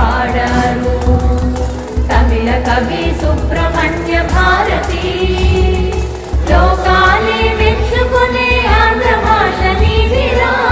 పాడారు. తమిళ కవి సుబ్రహ్మణ్య భారతి. లోకాలే మెచ్చుకునే ఆంధ్ర భాషని విరా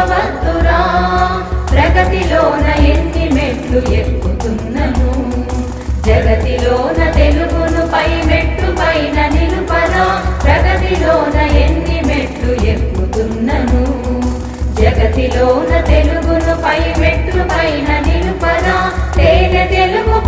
మోవద్దురా ప్రగతిలోన ఎన్ని మెట్లు ఎక్కుతున్నను? జగతిలోన తెలుగును పై మెట్టు పైన నిలుపరా. ప్రగతిలోన ఎన్ని మెట్లు ఎక్కుతున్నను? జగతిలోన తెలుగును పై మెట్టు పైన నిలుపరా. తేనె తెలుగు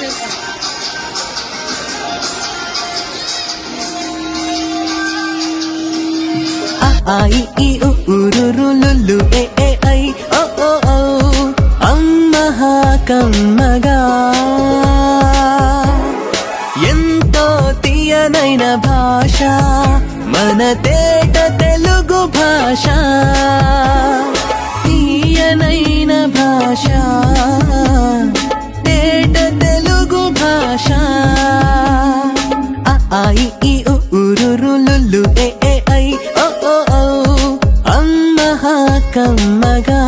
చేశాను కమ్మగా. ఎంతో తీయనైన భాష మన తేట తెలుగు భాష. తీయనైన భాష. ఐ ఇ, ఈ, ఉ, లుల్లు, ఏ, ఏ, ఐ, ఓ, ఓ, ఓ, అమ్మహ కమ్మగా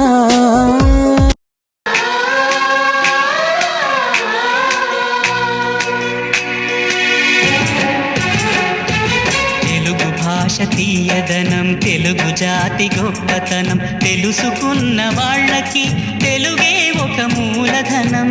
తెలుగు భాష తీయదనం తెలుగు జాతి గొప్పతనం తెలుసుకున్న వాళ్ళకి తెలుగే ఒక మూలధనం.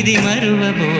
ఇది మరువబో